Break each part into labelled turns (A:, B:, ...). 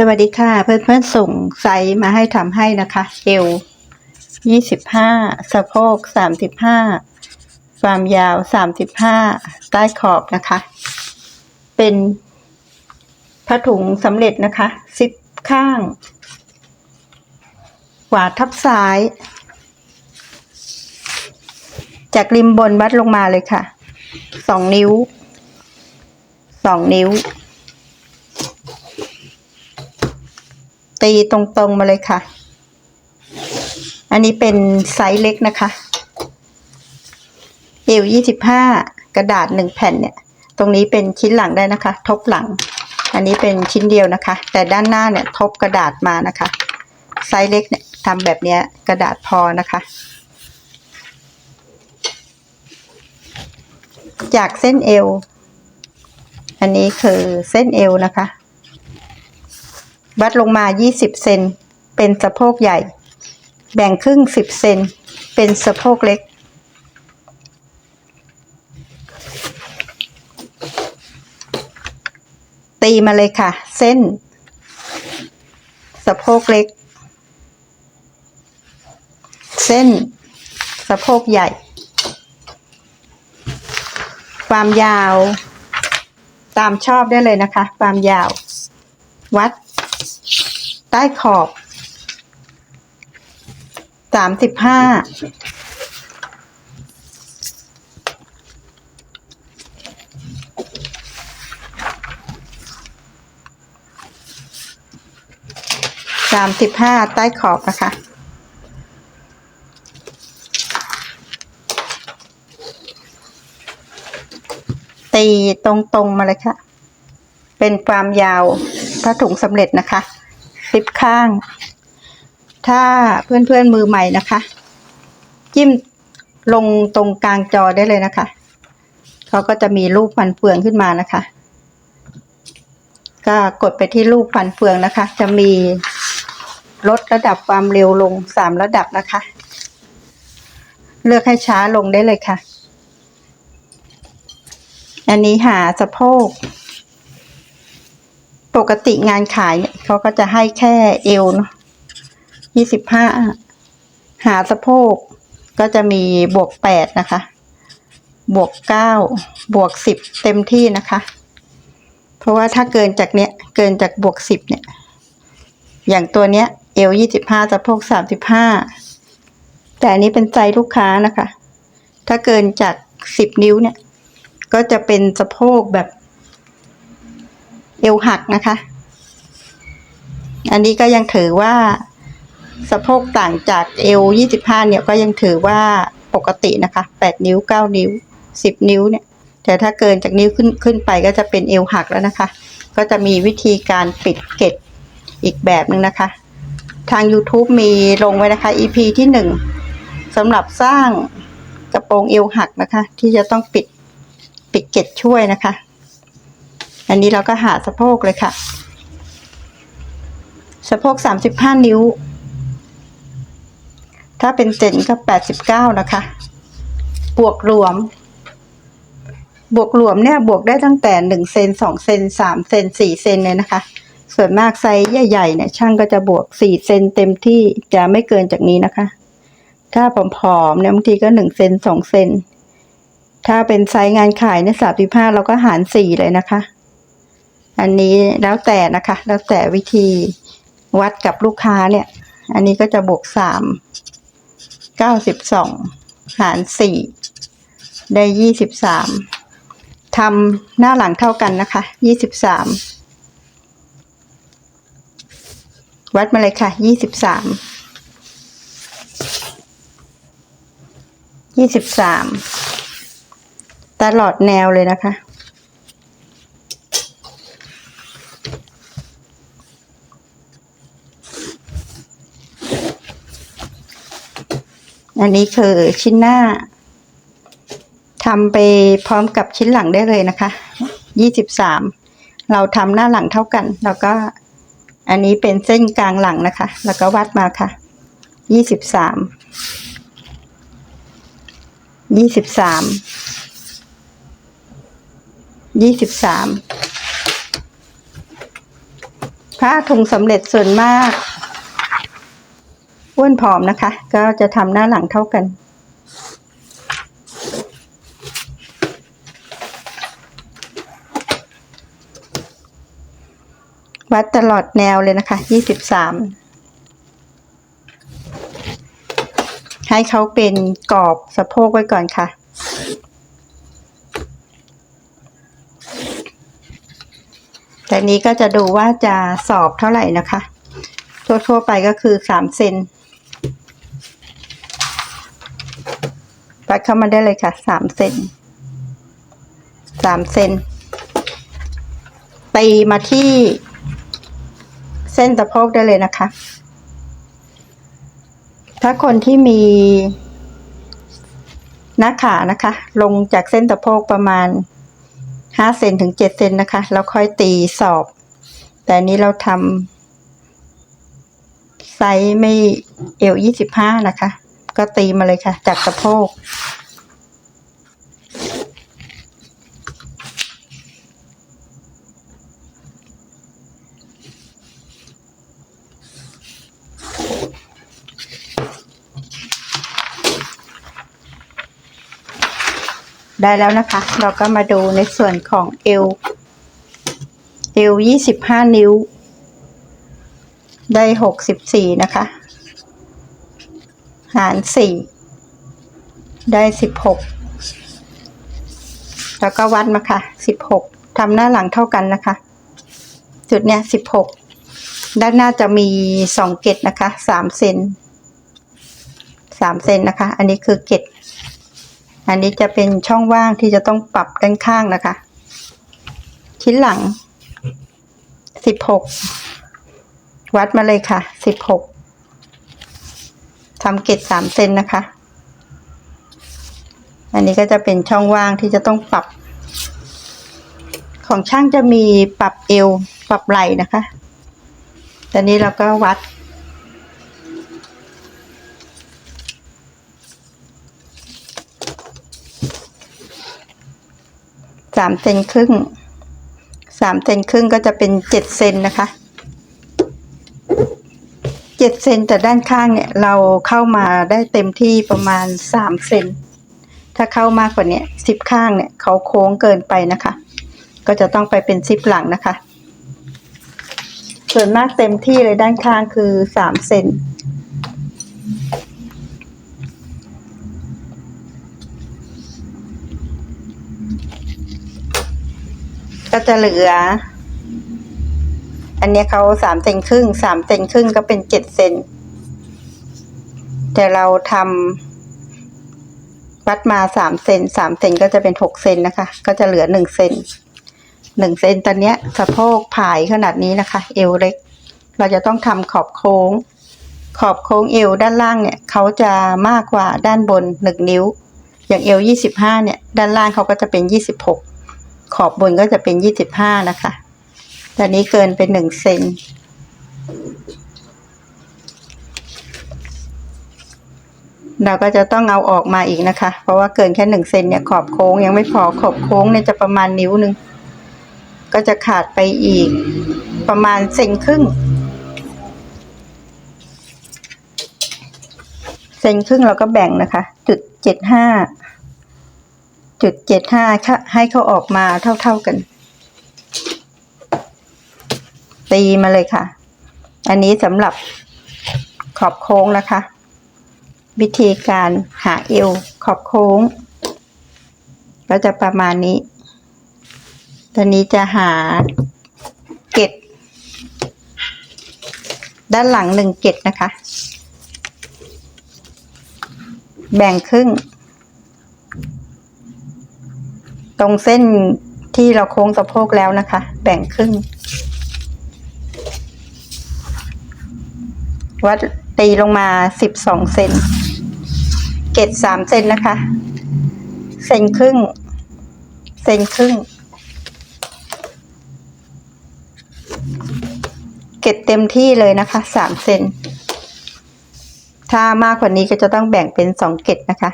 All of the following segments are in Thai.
A: สวัสดีค่ะ เพื่อนๆส่งไซส์มาให้ทำให้นะคะเอวยี่สิบห้าสะโพกสามสิบห้าความยาวสามสิบห้าใต้ขอบนะคะ เป็นผ้าถุงสำเร็จนะคะซิปข้าง ขวาทับซ้าย จากริมบนวัดลงมาเลยค่ะสองนิ้วสองนิ้ว ตีตรงๆมาเลยค่ะ อันนี้เป็นไซส์เล็กนะคะเอวยี่สิบห้ากระดาษหนึ่งแผ่นเนี่ย ตรงนี้เป็นชิ้นหลังได้นะคะ ทบหลัง อันนี้เป็นชิ้นเดียวนะคะ แต่ด้านหน้าเนี่ยทบกระดาษมานะคะ ไซส์เล็กเนี่ยทำแบบเนี้ยกระดาษพอนะคะ จากเส้นเอว อันนี้คือเส้นเอวนะคะ วัดลงมา 20 เซน เป็นสะโพกใหญ่ แบ่งครึ่ง 10 เซน เป็นสะโพกเล็ก ตีมาเลยค่ะ เส้น สะโพกเล็ก เส้น สะโพกใหญ่ ความยาว ตามชอบได้เลยนะคะ ความยาว วัด ใต้ขอบสามสิบห้าสามสิบห้าใต้ขอบนะคะตีตรงๆมาเลยค่ะ เป็นความยาว ผ้าถุงสำเร็จนะคะซิปข้าง ถ้าเพื่อนๆมือใหม่นะคะ จิ้มลงตรงกลางจอได้เลยนะคะเขาก็จะมีรูปฟันเฟืองขึ้นมานะคะ ก็กดไปที่รูปฟันเฟืองนะคะ จะมีลดระดับความเร็วลงสามระดับนะคะ เลือกให้ช้าลงได้เลยค่ะ อันนี้หาสะโพก ปกติงานขายเนี่ยเขาก็จะให้แค่เอวเนาะยี่สิบห้าหาสะโพกก็จะมีบวกแปดนะคะ บวกเก้าบวกสิบเต็มที่นะคะ เพราะว่าถ้าเกินจากเนี้ยเกินจากบวกสิบเนี่ย อย่างตัวเนี้ยเอวยี่สิบห้าสะโพกสามสิบห้าแต่อันนี้เป็นใจลูกค้านะคะ ถ้าเกินจากสิบนิ้วเนี่ย ก็จะเป็นสะโพกแบบ เอวหักนะคะ อันนี้ก็ยังถือว่าสะโพกต่างจากเอวยี่สิบห้าเนี่ยก็ยังถือว่าปกตินะคะแปดนิ้วเก้านิ้วสิบนิ้วเนี่ย แต่ถ้าเกินจากนิ้วขึ้นขึ้นไปก็จะเป็นเอวหักแล้วนะคะ ก็จะมีวิธีการปิดเกล็ดอีกแบบหนึ่งนะคะ ทาง YouTube มีลงไว้นะคะ EP ที่หนึ่งสำหรับสร้างกระโปรงเอวหักนะคะ ที่จะต้องปิดปิดเกล็ดช่วยนะคะ อันนี้เราก็หาสะโพกเลยค่ะ สะโพกสามสิบห้านิ้ว ถ้าเป็นเจนก็แปดสิบเก้านะคะ บวกรวม บวกรวมเนี่ยบวกได้ตั้งแต่หนึ่งเซนสองเซนสามเซนสี่เซนเลยนะคะ ส่วนมากไซส์ใหญ่ๆเนี่ยช่างก็จะบวกสี่เซนเต็มที่จะไม่เกินจากนี้นะคะ ถ้าผอมๆเนี่ยบางทีก็หนึ่งเซนสองเซนถ้าเป็นไซส์งานขายเนี่ยสามสิบห้าเราก็หารสี่เลยนะคะ อันนี้แล้วแต่นะคะ แล้วแต่วิธีวัดกับลูกค้าเนี่ย อันนี้ก็จะบวกสามเก้าสิบสองหารสี่ได้ยี่สิบสามทำหน้าหลังเท่ากันนะคะยี่สิบสามวัดมาเลยค่ะยี่สิบสามยี่สิบสามตลอดแนวเลยนะคะ อันนี้คือชิ้นหน้าทำไปพร้อมกับชิ้นหลังได้เลยนะคะยี่สิบสามเราทำหน้าหลังเท่ากัน แล้วก็อันนี้เป็นเส้นกลางหลังนะคะ แล้วก็วัดมาค่ะยี่สิบสามยี่สิบสามยี่สิบสามผ้าถุงสำเร็จส่วนมาก อ้วนผอมนะคะ ก็จะทำหน้าหลังเท่ากัน วัดตลอดแนวเลยนะคะ ยี่สิบสามให้เขาเป็นกรอบสะโพกไว้ก่อนค่ะ แต่นี้ก็จะดูว่าจะสอบเท่าไหร่นะคะ ทั่วๆไปก็คือสามเซน ปัดเข้ามาได้เลยค่ะสามเซนสามเซนตีมาที่เส้นสะโพกได้เลยนะคะ ถ้าคนที่มีหน้าขานะคะ ลงจากเส้นสะโพกประมาณห้าเซนถึงเจ็ดเซนนะคะ แล้วค่อยตีสอบ แต่นนี้เราทำไซส์ไม่เอวยี่สิบห้านะคะ ก็ตีมาเลยค่ะ จากสะโพก ได้แล้วนะคะ เราก็มาดูในส่วนของเอว เอวยี่สิบห้านิ้ว ได้หกสิบสี่นะคะ หารสี่ได้สิบหกแล้วก็วัดมาค่ะสิบหกทำหน้าหลังเท่ากันนะคะ จุดเนี้ยสิบหกด้านหน้าจะมีสองเกตนะคะสามเซนสามเซนนะคะ อันนี้คือเกตอันนี้จะเป็นช่องว่างที่จะต้องปรับด้านข้างนะคะ ชิ้นหลังสิบหกวัดมาเลยค่ะสิบหก ทำเกตสามเซนนะคะ อันนี้ก็จะเป็นช่องว่างที่จะต้องปรับ ของช่างจะมีปรับเอวปรับไหล่นะคะตอนนี้เราก็วัด สามเซนครึ่ง สามเซนครึ่งก็จะเป็นเจ็ดเซนนะคะ เจ็ดเซนแต่ด้านข้างเนี่ยเราเข้ามาได้เต็มที่ประมาณสามเซนถ้าเข้ามากกว่านี้ซิปข้างเนี่ยเขาโค้งเกินไปนะคะ ก็จะต้องไปเป็นซิปหลังนะคะ ส่วนมากเต็มที่เลยด้านข้างคือสามเซนก็จะเหลือ อันนี้เขาสามเซนครึ่งสามเซนครึ่งก็เป็นเจ็ดเซนแต่เราทำวัดมาสามเซนสามเซนก็จะเป็นหกเซนนะคะ ก็จะเหลือหนึ่งเซนหนึ่งเซนตอนนี้สะโพกผายขนาดนี้นะคะ เอวเล็ก เราจะต้องทำขอบโค้ง ขอบโค้งเอวด้านล่างเนี่ยเขาจะมากกว่าด้านบนหนึ่งนิ้ว อย่างเอวยี่สิบห้าเนี่ย ด้านล่างเขาก็จะเป็นยี่สิบหกขอบบนก็จะเป็นยี่สิบห้านะคะ ตอนนี้เกินเป็นหนึ่งเซนเราก็จะต้องเอาออกมาอีกนะคะ เพราะว่าเกินแค่หนึ่งเซนเนี่ยขอบโค้งยังไม่พอขอบโค้งเนี่ยจะประมาณนิ้วหนึ่งก็จะขาดไปอีกประมาณเซนครึ่งเซนครึ่งเราก็แบ่งนะคะ จุดเจ็ดห้าจุดเจ็ดห้าให้เขาออกมาเท่าๆกัน ตีมาเลยค่ะ อันนี้สำหรับขอบโค้งนะคะ วิธีการหาเอวขอบโค้ง ก็จะประมาณนี้ ตอนนี้จะหาเกตด้านหลังหนึ่งเกตนะคะ แบ่งครึ่ง ตรงเส้นที่เราโค้งสะโพกแล้วนะคะ แบ่งครึ่ง วัดตีลงมาสิบสองเซนเกตสามเซนนะคะ เซนครึ่ง เซนครึ่ง เกตเต็มที่เลยนะคะสามเซนถ้ามากกว่านี้ก็จะต้องแบ่งเป็นสองเกตนะคะ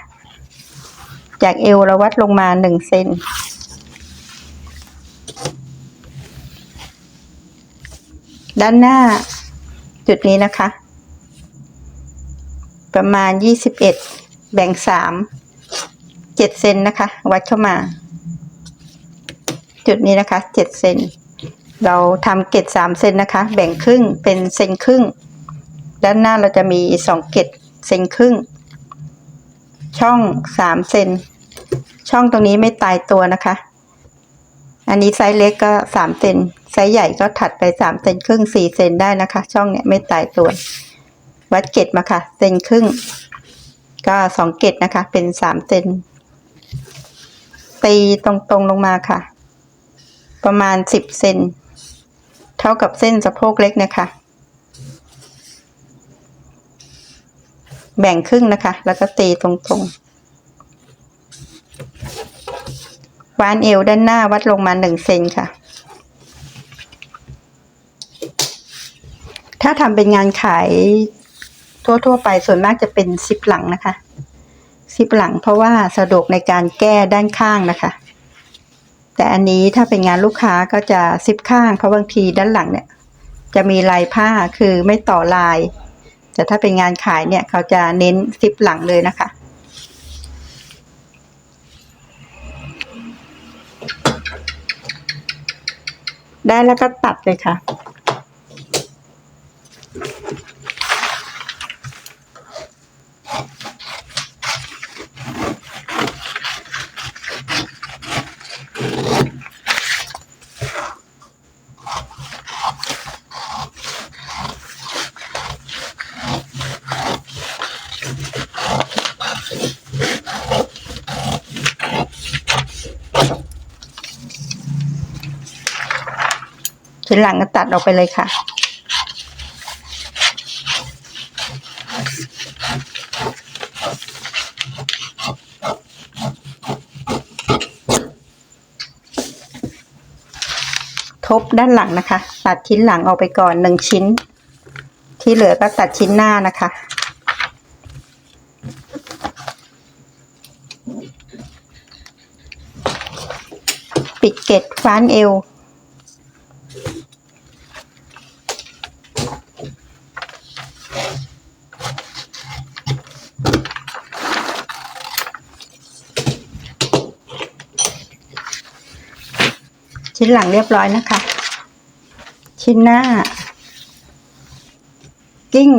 A: จากเอวเราวัดลงมาหนึ่งเซนด้านหน้าจุดนี้นะคะ ประมาณยี่สิบเอ็ดแบ่งสามเจ็ดเซนนะคะ วัดเข้ามา จุดนี้นะคะเจ็ดเซนเราทำเกตสามเซนนะคะ แบ่งครึ่งเป็นเซนครึ่ง ด้านหน้าเราจะมีสองเกตเซนครึ่ง ช่องสามเซนช่องตรงนี้ไม่ตายตัวนะคะ อันนี้ไซส์เล็กก็สามเซนไซส์ใหญ่ก็ถัดไปสามเซนครึ่งสี่เซนได้นะคะ ช่องเนี้ยไม่ตายตัว วัดเกตมาค่ะ เซนครึ่ง ก็สองเกตนะคะ เป็นสามเซน ตีตรงๆลงมาค่ะ ประมาณสิบเซน เท่ากับเส้นสะโพกเล็กนะคะ แบ่งครึ่งนะคะ แล้วก็ตีตรงๆวานเอวด้านหน้าวัดลงมาหนึ่งเซนค่ะ ถ้าทำเป็นงานขาย ทั่ว ๆ ไปส่วนมากจะเป็นซิปหลังนะคะ ซิปหลังเพราะว่าสะดวกในการแก้ด้านข้างนะคะ แต่อันนี้ถ้าเป็นงานลูกค้าก็จะซิปข้าง เพราะบางทีด้านหลังเนี่ย จะมีลายผ้าคือไม่ต่อลาย แต่ถ้าเป็นงานขายเนี่ย เขาจะเน้นซิปหลังเลยนะคะได้แล้วก็ตัดเลยค่ะ้นหลังก็ตัดออกไปเลยค่ะ ทบด้านหลังนะคะ ตัดชิ้นหลังออกไปก่อนหนึ่งชิ้น ที่เหลือก็ตัดชิ้นหน้านะคะปิดเกล็ดฟ้านเอว ชิ้นหลังเรียบร้อยนะคะ ชิ้นหน้า กิ้ง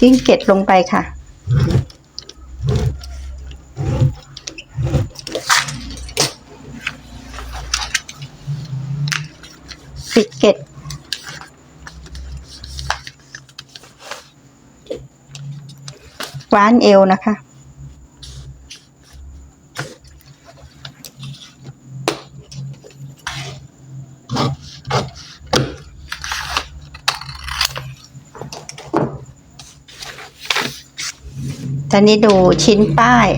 A: กิ้งเกล็ดลงไปค่ะ ปิดเกล็ดว้านเอวนะคะ ตอนนี้ดูชิ้นป้าย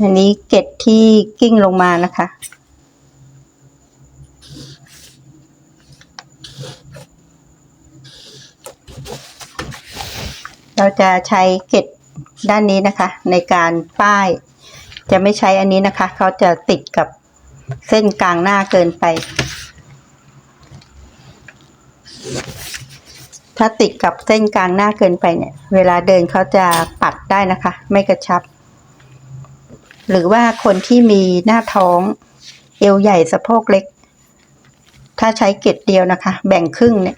A: อันนี้เกล็ดที่กิ้งลงมานะคะเราจะใช้เกล็ดด้านนี้นะคะ ในการป้าย จะไม่ใช้อันนี้นะคะ เขาจะติดกับเส้นกลางหน้าเกินไป ถ้าติดกับเส้นกลางหน้าเกินไปเนี่ย เวลาเดินเขาจะปัดได้นะคะ ไม่กระชับ หรือว่าคนที่มีหน้าท้อง เอวใหญ่สะโพกเล็ก ถ้าใช้เกล็ดเดียวนะคะ แบ่งครึ่งเนี่ย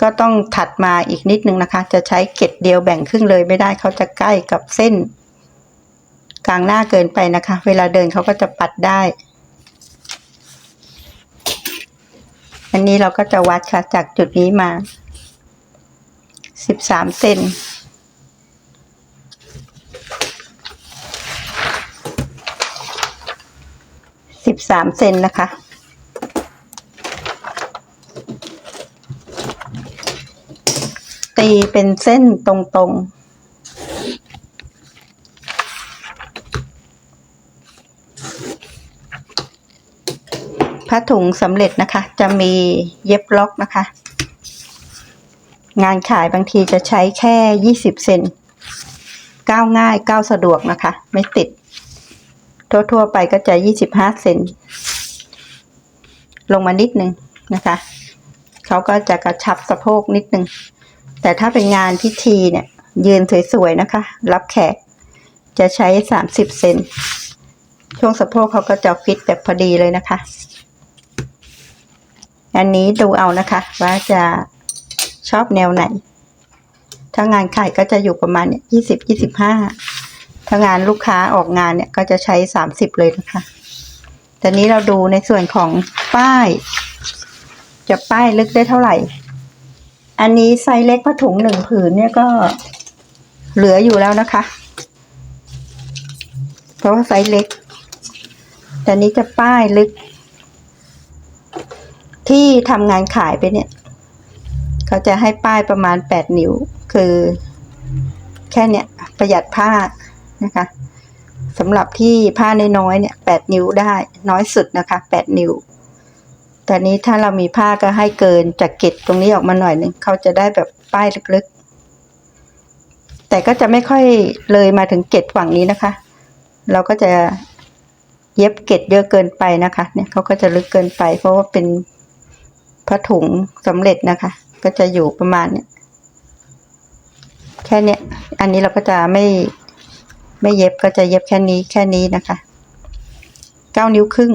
A: ก็ต้องถัดมาอีกนิดนึงนะคะ จะใช้เกล็ดเดียวแบ่งครึ่งเลยไม่ได้เขาจะใกล้กับเส้น กลางหน้าเกินไปนะคะ เวลาเดินเขาก็จะปัดได้ อันนี้เราก็จะวัดค่ะจากจุดนี้มาสิบสามเซนสิบสามเซนนะคะ ตีเป็นเส้นตรงๆ ผ้าถุงสำเร็จนะคะ จะมีเย็บล็อกนะคะ งานขายบางทีจะใช้แค่ยี่สิบเซนก้าวง่ายก้าวสะดวกนะคะ ไม่ติด ทั่วๆไปก็จะยี่สิบห้าเซนลงมานิดนึงนะคะเขาก็จะกระชับสะโพกนิดนึง แต่ถ้าเป็นงานพิธีเนี่ย ยืนสวยๆนะคะ รับแขกจะใช้สามสิบเซนช่วงสะโพกเขาก็จะฟิตแบบพอดีเลยนะคะ อันนี้ดูเอานะคะ ว่าจะชอบแนวไหน ถ้างานขายก็จะอยู่ประมาณเนี่ยยี่สิบยี่สิบห้าถ้างานลูกค้าออกงานเนี่ยก็จะใช้สามสิบเลยนะคะแต่นี้เราดูในส่วนของป้าย จะป้ายลึกได้เท่าไหร่ อันนี้ไซส์เล็กผ้าถุงหนึ่งผืนเนี่ยก็เหลืออยู่แล้วนะคะ เพราะว่าไซส์เล็ก แต่นี้จะป้ายลึก ที่ทำงานขายไปเนี่ย เขาจะให้ป้ายประมาณแปดนิ้ว คือแค่เนี้ยประหยัดผ้านะคะสำหรับที่ผ้าน้อยๆเนี่ยแปดนิ้วได้น้อยสุดนะคะแปดนิ้ว แต่นี้ถ้าเรามีผ้าก็ให้เกินจากเกตตรงนี้ออกมาหน่อยหนึ่งเขาจะได้แบบป้ายลึกๆ แต่ก็จะไม่ค่อยเลยมาถึงเกตฝั่งนี้นะคะ เราก็จะเย็บเกตเยอะเกินไปนะคะ เนี่ยเขาก็จะลึกเกินไป เพราะว่าเป็น ผ้าถุงสำเร็จนะคะ ก็จะอยู่ประมาณเนี่ยแค่เนี้ย อันนี้เราก็จะไม่ไม่เย็บก็จะเย็บแค่นี้แค่นี้นะคะเก้านิ้วครึ่ง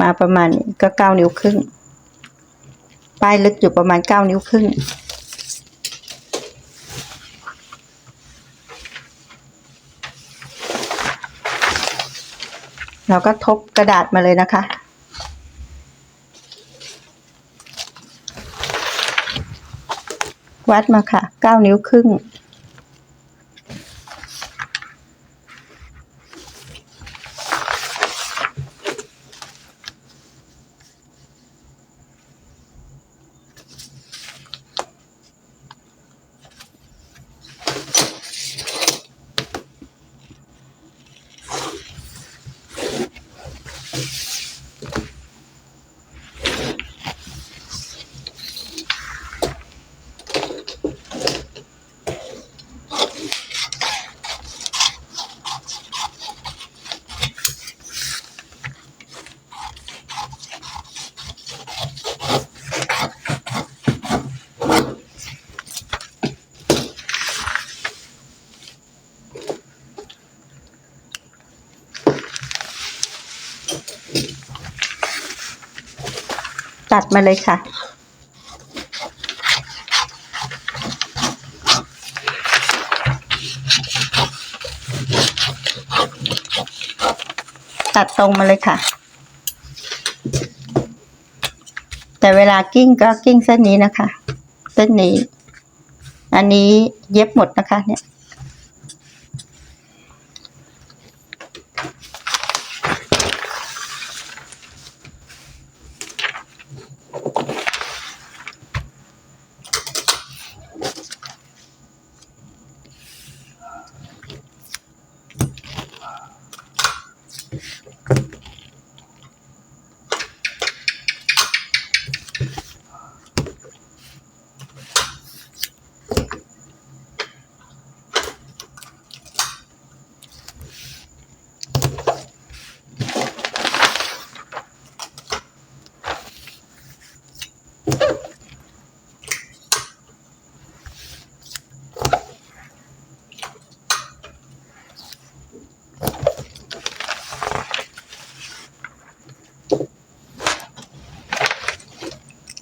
A: มาประมาณนี้ก็เก้านิ้วครึ่งป้ายลึกอยู่ประมาณเก้านิ้วครึ่งเราก็ทบกระดาษมาเลยนะคะ วัดมาค่ะเก้านิ้วครึ่ง ตัดมาเลยค่ะ ตัดตรงมาเลยค่ะ แต่เวลากิ้งก็กิ้งเส้นนี้นะคะ เส้นนี้ อันนี้เย็บหมดนะคะเนี่ย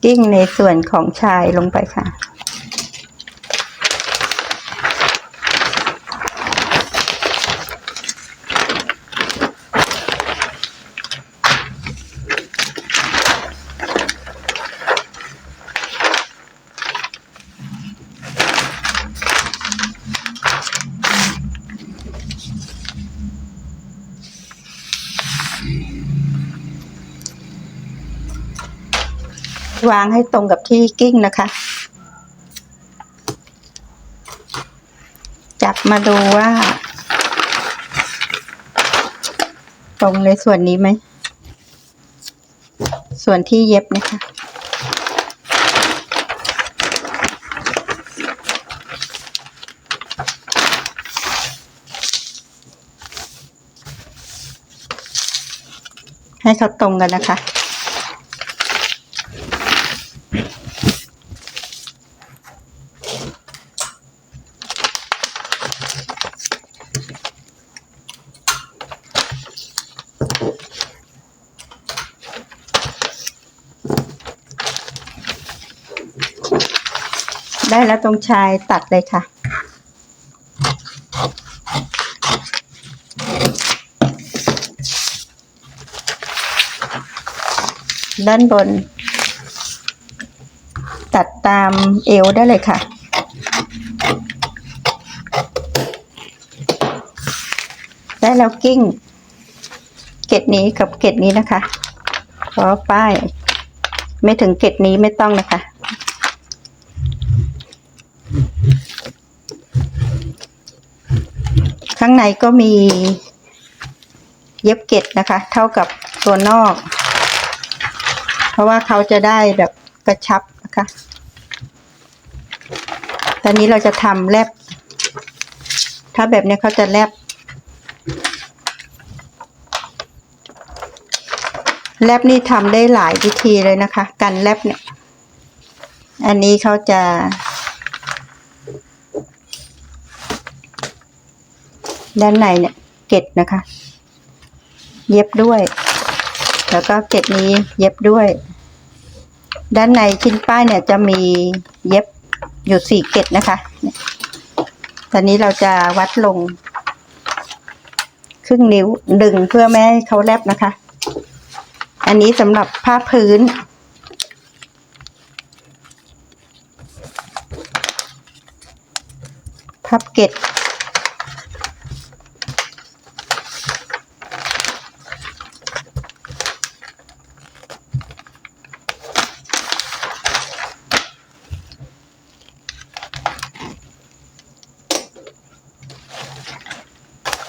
A: กิ้งในส่วนของชายลงไปค่ะ วางให้ตรงกับที่กิ้งนะคะ จับมาดูว่า ตรงในส่วนนี้ไหม ส่วนที่เย็บนะคะให้เขาตรงกันนะคะ ได้แล้วตรงชายตัดเลยค่ะ ด้านบน ตัดตามเอวได้เลยค่ะได้แล้วกิ้ง เกตนี้กับเกตนี้นะคะเพราะป้าย ไม่ถึงเกตนี้ไม่ต้องนะคะ ข้างในก็มีเย็บเกตนะคะ เท่ากับตัวนอก เพราะว่าเขาจะได้แบบกระชับนะคะ ตอนนี้เราจะทำแลบ ถ้าแบบนี้เขาจะแลบ แลบนี่ทำได้หลายวิธีเลยนะคะ การแลบเนี่ย อันนี้เขาจะ ด้านในเนี่ยเกล็ดนะคะ เย็บด้วย แล้วก็เกล็ดนี้เย็บด้วย ด้านในชิ้นป้ายเนี่ยจะมีเย็บอยู่สี่เกล็ดนะคะตอนนี้เราจะวัดลง ครึ่งนิ้วดึงเพื่อไม่ให้เขาแลบนะคะ อันนี้สำหรับผ้าพื้นพับเกล็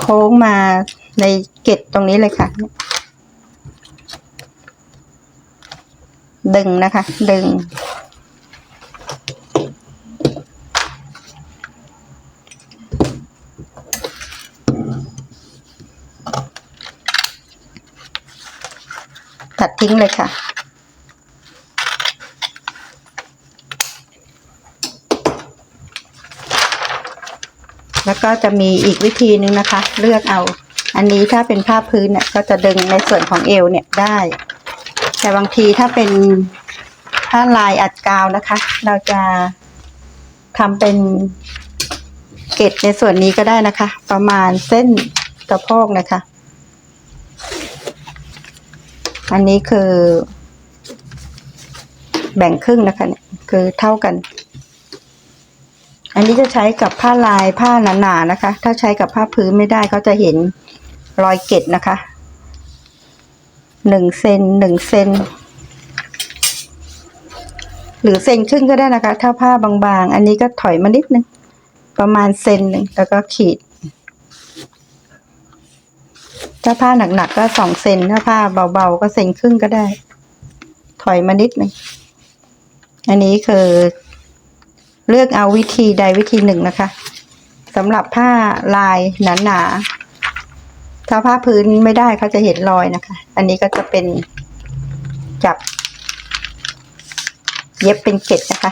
A: โค้งมาในเกล็ดตรงนี้เลยค่ะ ดึงนะคะ ดึง ตัดทิ้งเลยค่ะ แล้วก็จะมีอีกวิธีหนึ่งนะคะ เลือกเอา อันนี้ถ้าเป็นผ้าพื้นเนี่ยก็จะดึงในส่วนของเอวเนี่ยได้ แต่บางทีถ้าเป็นผ้าลายอัดกาวนะคะ เราจะทำเป็นเกล็ดในส่วนนี้ก็ได้นะคะ ประมาณเส้นสะโพกนะคะ อันนี้คือ แบ่งครึ่งนะคะ คือเท่ากัน อันนี้จะใช้กับผ้าลายผ้าหนาๆนะคะ ถ้าใช้กับผ้าพื้นไม่ได้เขาจะเห็นรอยเกล็ดนะคะหนึ่งเซนหนึ่งเซนหรือเซนครึ่งก็ได้นะคะ ถ้าผ้าบางๆ อันนี้ก็ถอยมานิดนึง ประมาณเซนหนึ่งแล้วก็ขีด ถ้าผ้าหนักๆก็สองเซนถ้าผ้าเบาๆก็เซนครึ่งก็ได้ ถอยมานิดนึงอันนี้คือ เลือกเอาวิธีใดวิธีหนึ่งนะคะสำหรับผ้าลายหนาๆถ้าผ้าพื้นไม่ได้เขาจะเห็นรอยนะคะ อันนี้ก็จะเป็นจับ เย็บเป็นเกล็ดนะคะ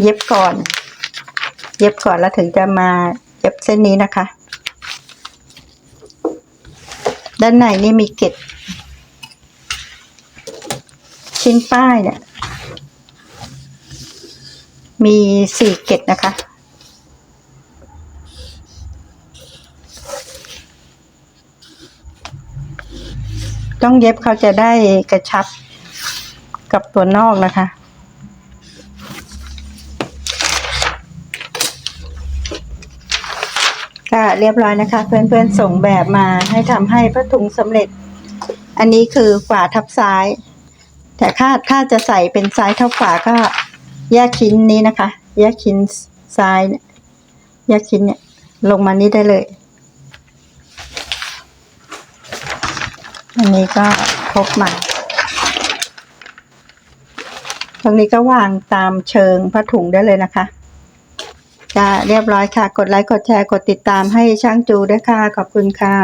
A: เย็บก่อน เย็บก่อนแล้วถึงจะมาเย็บเส้นนี้นะคะ ด้านในนี่มีเกล็ดชิ้นป้ายเนี่ย มีสี่เกล็ดนะคะ ต้องเย็บเขาจะได้กระชับกับตัวนอกนะคะก็เรียบร้อยนะคะ เพื่อนๆส่งแบบมาให้ทำให้ผ้าถุงสำเร็จ อันนี้คือฝาทับซ้าย แต่ถ้าถ้าจะใส่เป็นซ้ายเท่าขวาก็ แยกชิ้นนี้นะคะ แยกชิ้นซ้ายเนี่ยแยกชิ้นเนี่ยลงมานี้ได้เลย อันนี้ก็ครบมาตรงนี้ก็วางตามเชิงผ้าถุงได้เลยนะคะก็เรียบร้อยค่ะ กดไลค์ กดแชร์ กดติดตามให้ช่างจูด้วยค่ะ ขอบคุณค่ะ